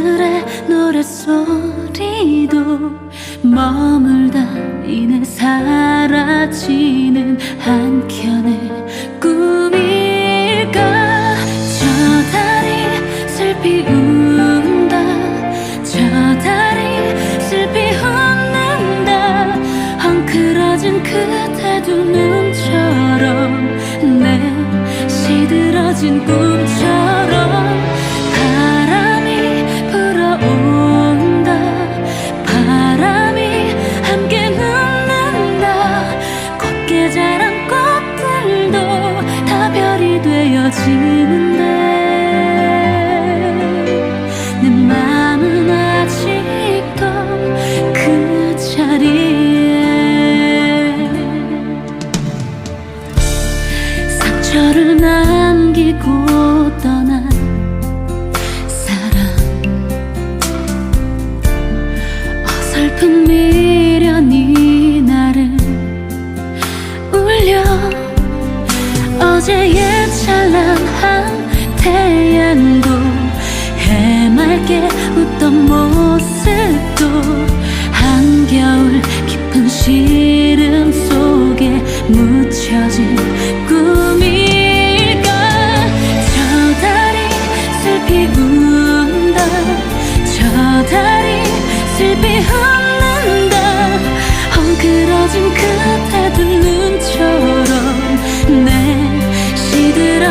새들의 노랫소리도 머물다 이내 사라지는 한켠의 꿈일까? 저 달이 슬피 운다. 저 달이 슬피 웃는다. 헝클어진 그대 두 눈처럼 내 시들어진 꿈처럼 상처를 남기고 떠난 사람. 어설픈 미련이 나를 울려. 어제의 찬란한 태양도 해맑게 웃던 모습도 한겨울 깊은 시